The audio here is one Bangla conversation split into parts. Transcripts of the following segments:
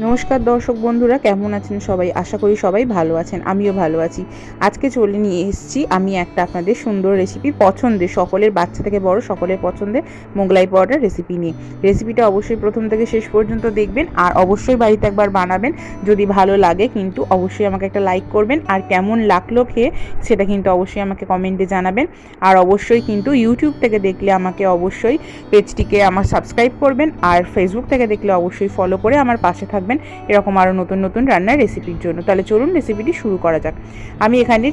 নমস্কার দর্শক বন্ধুরা, কেমন আছেন সবাই? আশা করি সবাই ভালো আছেন, আমিও ভালো আছি। আজকে চলে নিয়ে এসেছি আমি একটা আপনাদের সুন্দর রেসিপি পছন্দের, সকলের বাচ্চা থেকে বড়, সকলের পছন্দের মোগলাই পাউডার রেসিপি নিয়ে। রেসিপিটা অবশ্যই প্রথম থেকে শেষ পর্যন্ত দেখবেন আর অবশ্যই বাড়িতে একবার বানাবেন। যদি ভালো লাগে কিন্তু অবশ্যই আমাকে একটা লাইক করবেন আর কেমন লাগল খেয়ে সেটা কিন্তু অবশ্যই আমাকে কমেন্টে জানাবেন। আর অবশ্যই কিন্তু ইউটিউব থেকে দেখলে আমাকে অবশ্যই পেজটিকে আমার সাবস্ক্রাইব করবেন আর ফেসবুক থেকে দেখলে অবশ্যই ফলো করে আমার পাশে থাকবেন। এরকম আরও নতুন নতুন রান্নার রেসিপির জন্য। তাহলে চলুন রেসিপিটি শুরু করা যাক। আমি এখানে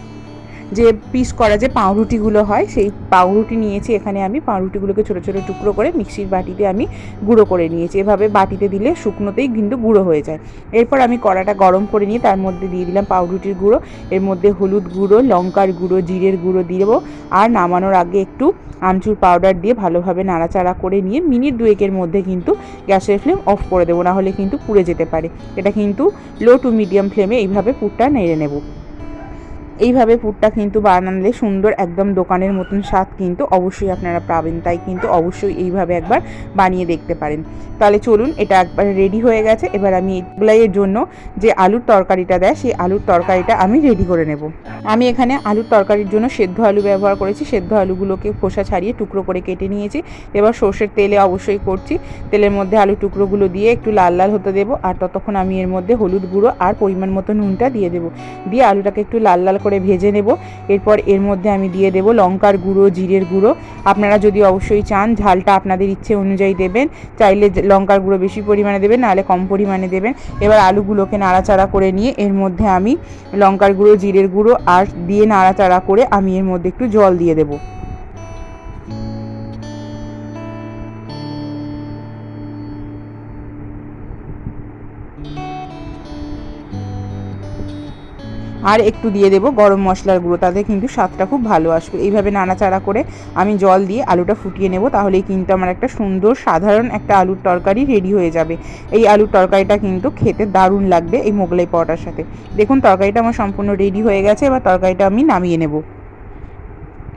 যে পিস করা যে পাউরুটিগুলো হয়, সেই পাউরুটি নিয়েছি। এখানে আমি পাউরুটিগুলোকে ছোটো ছোটো টুকরো করে মিক্সির বাটিতে আমি গুঁড়ো করে নিয়েছি। এভাবে বাটিতে দিলে শুকনোতেই কিন্তু গুঁড়ো হয়ে যায়। এরপর আমি কড়াটা গরম করে নিয়ে তার মধ্যে দিয়ে দিলাম পাউরুটির গুঁড়ো। এর মধ্যে হলুদ গুঁড়ো, লঙ্কার গুঁড়ো, জিরের গুঁড়ো দেবো। আর নামানোর আগে একটু আমচুর পাউডার দিয়ে ভালোভাবে নাড়াচাড়া করে নিয়ে মিনিট দুয়েকের মধ্যে কিন্তু গ্যাসের ফ্লেম অফ করে দেবো। না হলে কিন্তু পুড়ে যেতে পারে। এটা কিন্তু লো টু মিডিয়াম ফ্লেমে এইভাবে পুরটা নেড়ে নেব। এইভাবে পুরটা কিন্তু বানালে সুন্দর একদম দোকানের মতন স্বাদ কিন্তু অবশ্যই আপনারা পাবেন। তাই কিন্তু অবশ্যই এইভাবে একবার বানিয়ে দেখতে পারেন। তাহলে চলুন, এটা একবার রেডি হয়ে গেছে। এবার আমি এগুলাইয়ের জন্য যে আলুর তরকারিটা দেয়, সেই আলুর তরকারিটা আমি রেডি করে নেব। আমি এখানে আলুর তরকারির জন্য সেদ্ধ আলু ব্যবহার করেছি। সেদ্ধ আলুগুলোকে খোসা ছাড়িয়ে টুকরো করে কেটে নিয়েছি। এবার সর্ষের তেলে অবশ্যই করছি। তেলের মধ্যে আলু টুকরোগুলো দিয়ে একটু লাল লাল হতে দেবো। আর ততক্ষণ আমি এর মধ্যে হলুদ গুঁড়ো আর পরিমাণ মতো নুনটা দিয়ে দেবো। দিয়ে আলুটাকে একটু লাল লাল করে ভেজে নেব। এরপর এর মধ্যে আমি দিয়ে দেব লঙ্কার গুঁড়ো, জিরের গুঁড়ো। আপনারা যদি অবশ্যই চান, ঝালটা আপনাদের ইচ্ছে অনুযায়ী দেবেন। চাইলে লঙ্কার গুঁড়ো বেশি পরিমাণে দেবেন, নাহলে কম পরিমাণে দেবেন। এবার আলুগুলোকে নাড়াচাড়া করে নিয়ে এর মধ্যে আমি লঙ্কার গুঁড়ো, জিরের গুঁড়ো আর দিয়ে নাড়াচাড়া করে আমি এর মধ্যে একটু জল দিয়ে দেবো। আর একটু দিয়ে দেবো গরম মশলার গুঁড়ো, তাতে কিন্তু স্বাদটা খুব ভালো আসবে। এইভাবে নাড়াচাড়া করে আমি জল দিয়ে আলুটা ফুটিয়ে নেব, তাহলেই কিন্তু আমার একটা সুন্দর সাধারণ একটা আলুর তরকারি রেডি হয়ে যাবে। এই আলুর তরকারিটা কিন্তু খেতে দারুণ লাগবে এই মোগলাই পরোটার সাথে। দেখুন, তরকারিটা আমার সম্পূর্ণ রেডি হয়ে গেছে, এবার তরকারিটা আমি নামিয়ে নেব।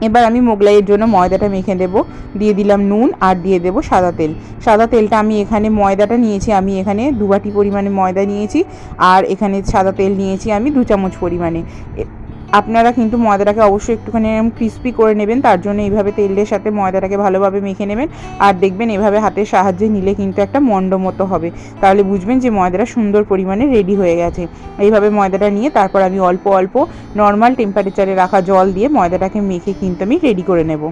এবার আমি মোগলাইয়ের জন্য ময়দাটা মেখে দেবো দিয়ে দিলাম নুন আর দিয়ে দেবো সাদা তেল। সাদা তেলটা আমি এখানে ময়দাটা নিয়েছি, আমি এখানে দুবাটি পরিমাণে ময়দা নিয়েছি আর এখানে সাদা তেল নিয়েছি আমি দু চামচ পরিমাণে। আপনারা কিন্তু ময়দাটাকে অবশ্যই একটুখানি এরকম ক্রিস্পি করে নেবেন, তার জন্য এইভাবে তেলের সাথে ময়দাটাকে ভালোভাবে মেখে নেবেন। আর দেখবেন এভাবে হাতের সাহায্যে নিলে কিন্তু একটা মন্ড মতো হবে। তাহলে বুঝবেন যে ময়দাটা সুন্দর পরিমাণে রেডি হয়ে গেছে। এইভাবে ময়দাটা নিয়ে তারপর আমি অল্প অল্প নর্মাল টেম্পারেচারে রাখা জল দিয়ে ময়দাটাকে মেখে কিন্তু আমি রেডি করে নেব।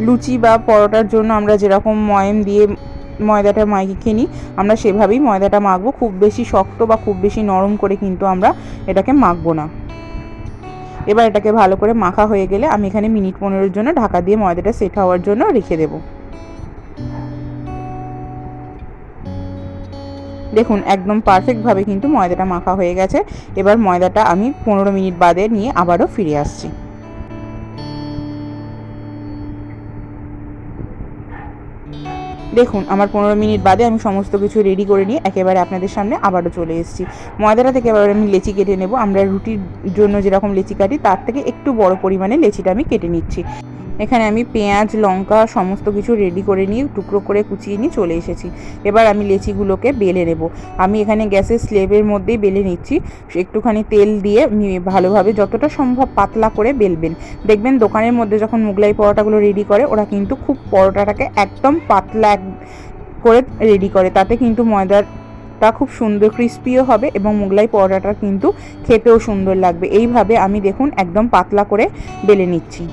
লুচি বা পরোটার জন্য আমরা যেরকম ময়ম দিয়ে ময়দাটা মাখিয়ে নিই আমরা সেভাবেই ময়দাটা মাখবো। খুব বেশি শক্ত বা খুব বেশি নরম করে কিন্তু আমরা এটাকে মাখবো না। এবার এটাকে ভালো করে মাখা হয়ে গেলে আমি এখানে মিনিট পনেরোর জন্য ঢাকা দিয়ে ময়দাটা সেট হওয়ার জন্য রেখে দেবো। দেখুন, একদম পারফেক্টভাবে কিন্তু ময়দাটা মাখা হয়ে গেছে। এবার ময়দাটা আমি পনেরো মিনিট বাদে নিয়ে আবারও ফিরে আসছি। দেখুন, আমার পনেরো মিনিট বাদে আমি সমস্ত কিছু রেডি করে নিয়ে একেবারে আপনাদের সামনে আবারও চলে এসেছি। ময়দাটা থেকে এবার আমি লেচি কেটে নেব। আমরা রুটির জন্য যেরকম লেচি কাটি, তার থেকে একটু বড় পরিমাণে লেচিটা আমি কেটে নিচ্ছি। এখানে আমি পেঁয়াজ, লঙ্কা সমস্ত কিছু রেডি করে নিয়ে টুকরো করে কুচিয়ে নিয়ে চলে এসেছি। এবার আমি লেচিগুলোকে বেলে নেব। আমি এখানে গ্যাসের স্লেবের মধ্যেই বেলে নিচ্ছি। একটুখানি তেল দিয়ে ভালোভাবে যতটা সম্ভব পাতলা করে বেলবেন। দেখবেন দোকানের মধ্যে যখন মুগলাই পরোটাগুলো রেডি করে, ওরা কিন্তু খুব পরোটাটাকে একদম পাতলা করে রেডি করে। তাতে কিন্তু ময়দার তা খুব সুন্দর ক্রিস্পিও হবে এবং মোগলাই পরোটাটা কিন্তু খেতেও সুন্দর লাগবে। এইভাবে আমি দেখুন একদম পাতলা করে বেলে নিচ্ছি।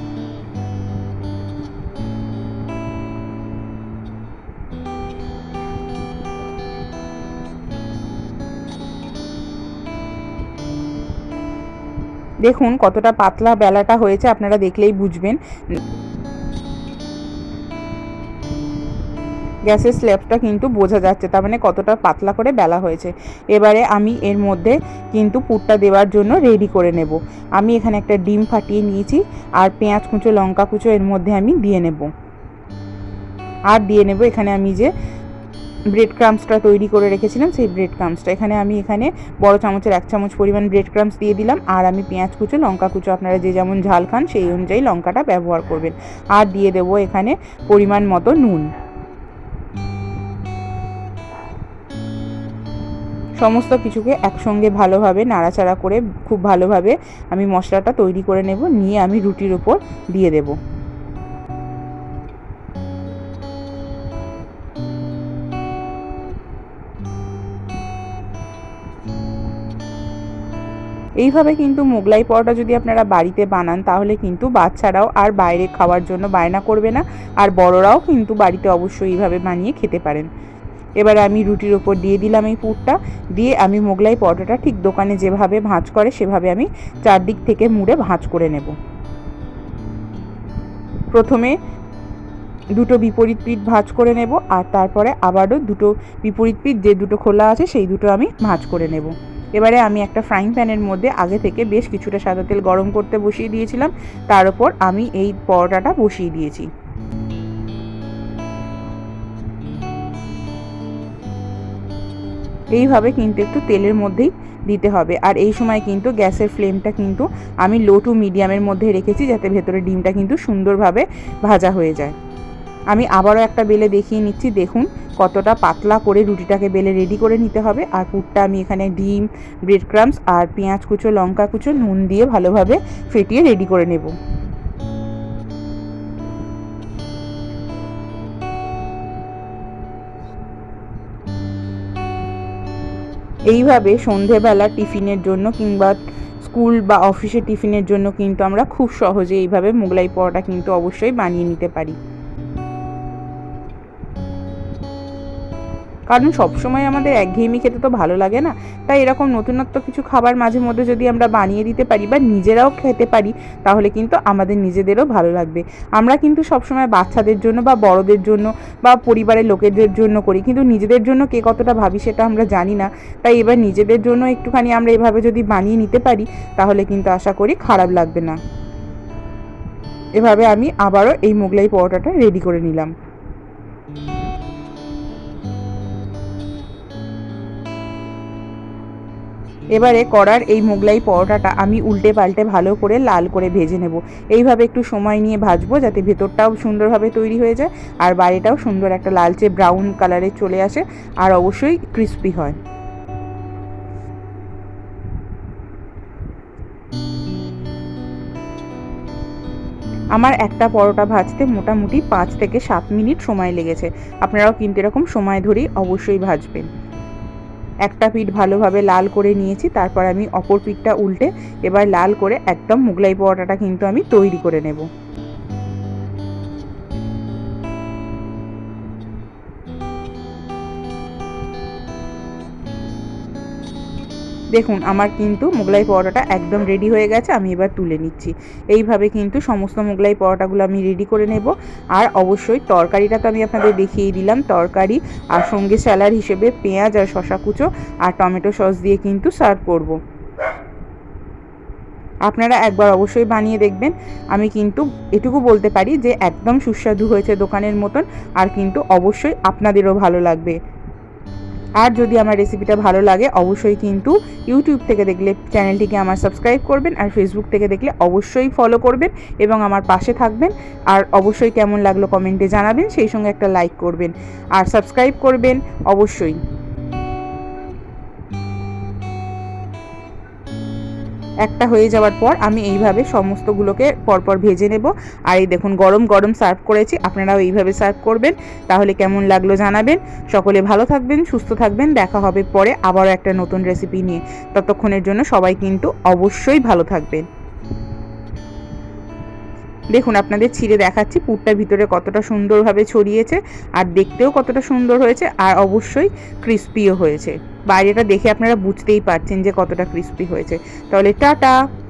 দেখুন কতটা পাতলা বেলাটা হয়েছে, আপনারা দেখলেই বুঝবেন। গ্যাসের স্ল্যাবটা কিন্তু বোঝা যাচ্ছে, তার মানে কতটা পাতলা করে বেলা হয়েছে। এবারে আমি এর মধ্যে কিন্তু পুরটা দেওয়ার জন্য রেডি করে নেব। আমি এখানে একটা ডিম ফাটিয়ে নিয়েছি, আর পেঁয়াজ কুচো, লঙ্কা কুচো এর মধ্যে আমি দিয়ে নেব। আর দিয়ে নেব এখানে আমি যে ব্রেড ক্রামসটা তৈরি করে রেখেছিলাম, সেই ব্রেড ক্রামসটা এখানে আমি এখানে বড় চামচের এক চামচ পরিমাণ ব্রেড ক্রামস দিয়ে দিলাম, আর আমি পেঁয়াজ কুচো, লঙ্কা কুচো, আপনারা যে যেমন ঝাল খান সেই অনুযায়ী লঙ্কাটা ব্যবহার করবেন। আর দিয়ে দেবো এখানে পরিমাণ মতো নুন। সমস্ত কিছুকে একসঙ্গে ভালোভাবে নাড়াচাড়া করে খুব ভালোভাবে আমি মশলাটা তৈরি করে নেব, নিয়ে আমি রুটির ওপর দিয়ে দেব। এইভাবে কিন্তু মোগলাই পরোটা যদি আপনারা বাড়িতে বানান, তাহলে কিন্তু বাচ্চারাও আর বাইরে খাওয়ার জন্য বায়না করবে না, আর বড়রাও কিন্তু বাড়িতে অবশ্যই এইভাবে বানিয়ে খেতে পারেন। এবার আমি রুটির ওপর দিয়ে দিলাম এই পুরটা, দিয়ে আমি মোগলাই পরোটাটা ঠিক দোকানে যেভাবে ভাঁজ করে সেভাবে আমি চারদিক থেকে মুড়ে ভাঁজ করে নেব। প্রথমে দুটো বিপরীত পিঠ ভাঁজ করে নেব আর তারপরে আবারও দুটো বিপরীত পিঠ, যে দুটো খোলা আছে সেই দুটো আমি ভাঁজ করে নেব। এবারে আমি একটা ফ্রাইং প্যানের মধ্যে আগে থেকে বেশ কিছুটা সাদা তেল গরম করতে বসিয়ে দিয়েছিলাম, তার উপর আমি এই পরোটাটা বসিয়ে দিয়েছি। এইভাবে কিন্তু একটু তেলের মধ্যেই দিতে হবে। আর এই সময় কিন্তু গ্যাসের ফ্লেমটা কিন্তু আমি লো টু মিডিয়ামের মধ্যে রেখেছি যাতে ভেতরে ডিমটা কিন্তু সুন্দরভাবে ভাজা হয়ে যায়। আমি আবারও একটা বেলে দেখিয়ে নিচ্ছি, দেখুন কতটা পাতলা করে রুটিটাকে বেলে রেডি করে নিতে হবে। আর পুরটা আমি এখানে ডিম ব্রেড ক্রামস আর পেঁয়াজ কুচো, লঙ্কা কুচো, নুন দিয়ে ভালোভাবে ফেটিয়ে রেডি করে নেব। এইভাবে সন্ধেবেলা টিফিনের জন্য কিংবা স্কুল বা অফিসে টিফিনের জন্য কিন্তু আমরা খুব সহজে এইভাবে মোগলাই পরোটা কিন্তু অবশ্যই বানিয়ে নিতে পারি। কারণ সবসময় আমাদের একঘেয়েমি খেতে তো ভালো লাগে না। তাই এরকম নতুনত্ব কিছু খাবার মাঝে মধ্যে যদি আমরা বানিয়ে দিতে পারি বা নিজেরাও খেতে পারি, তাহলে কিন্তু আমাদের নিজেদেরও ভালো লাগবে। আমরা কিন্তু সবসময় বাচ্চাদের জন্য বা বড়দের জন্য বা পরিবারের লোকেদের জন্য করি, কিন্তু নিজেদের জন্য কে কতটা ভাবি সেটা আমরা জানি না। তাই এবার নিজেদের জন্য একটুখানি আমরা এভাবে যদি বানিয়ে নিতে পারি, তাহলে কিন্তু আশা করি খারাপ লাগবে না। এভাবে আমি আবারও এই মোগলাই পরোটাটা রেডি করে নিলাম। এবারে করার এই মোগলাই পরোটাটা আমি উল্টে পাল্টে ভালো করে লাল করে ভেজে নেব। এইভাবে একটু সময় নিয়ে ভাজবো যাতে ভেতরটাও সুন্দরভাবে তৈরি হয়ে যায় আর বাইরেটাও সুন্দর একটা লালচে ব্রাউন কালারে চলে আসে আর অবশ্যই ক্রিস্পি হয়। আমার একটা পরোটা ভাজতে মোটামুটি পাঁচ থেকে সাত মিনিট সময় লেগেছে। আপনারাও কিন্তু এরকম সময় ধরেই অবশ্যই ভাজবেন। একটা পিঠ ভালোভাবে লাল করে নিয়েছি, তারপর আমি অপর পিঠটা উল্টে এবার লাল করে একদম মুগলাই পরোটাটা কিন্তু আমি তৈরি করে নেব। দেখুন, আমার কিন্তু মোগলাই পরোটাটা একদম রেডি হয়ে গেছে, আমি এবার তুলে নিচ্ছি। এইভাবে কিন্তু সমস্ত মোগলাই পরোটাগুলো আমি রেডি করে নেব। আর অবশ্যই তরকারিটা তো আমি আপনাদের দেখিয়ে দিলাম। তরকারি আর সঙ্গে স্যালাড হিসেবে পেঁয়াজ আর শশা কুচো আর টমেটো সস দিয়ে কিন্তু সার্ভ করব। আপনারা একবার অবশ্যই বানিয়ে দেখবেন। আমি কিন্তু এটুকু বলতে পারি যে, একদম সুস্বাদু হয়েছে দোকানের মতন। আর কিন্তু অবশ্যই আপনাদেরও ভালো লাগবে। আর যদি আমার রেসিপিটা ভালো লাগে, অবশ্যই কিন্তু ইউটিউব থেকে দেখলে চ্যানেলটিকে আমার সাবস্ক্রাইব করবেন আর ফেসবুক থেকে দেখলে অবশ্যই ফলো করবেন এবং আমার পাশে থাকবেন। আর অবশ্যই কেমন লাগল কমেন্টে জানাবেন, সেই সঙ্গে একটা লাইক করবেন। আর সাবস্ক্রাইব করবেন অবশ্যই। একটা হয়ে যাওয়ার পর আমি এইভাবে সমস্তগুলোকে পরপর ভেজে নেব। আর এই দেখুন, গরম গরম সার্ভ করেছি। আপনারাও এইভাবে সার্ভ করবেন। তাহলে কেমন লাগল জানাবেন। সকলে ভালো থাকবেন, সুস্থ থাকবেন। দেখা হবে পরে আবারও একটা নতুন রেসিপি নিয়ে। ততক্ষণের জন্য সবাই কিন্তু অবশ্যই ভালো থাকবেন। দেখুন, আপনাদের ছিঁড়ে দেখাচ্ছি, পুরটা ভিতরে কতটা সুন্দরভাবে ছড়িয়েছে আর দেখতেও কতটা সুন্দর হয়েছে আর অবশ্যই ক্রিস্পিও হয়েছে। বাইরেটা দেখে আপনারা বুঝতেই পারছেন যে কতটা ক্রিস্পি হয়েছে। তাহলে টাটা!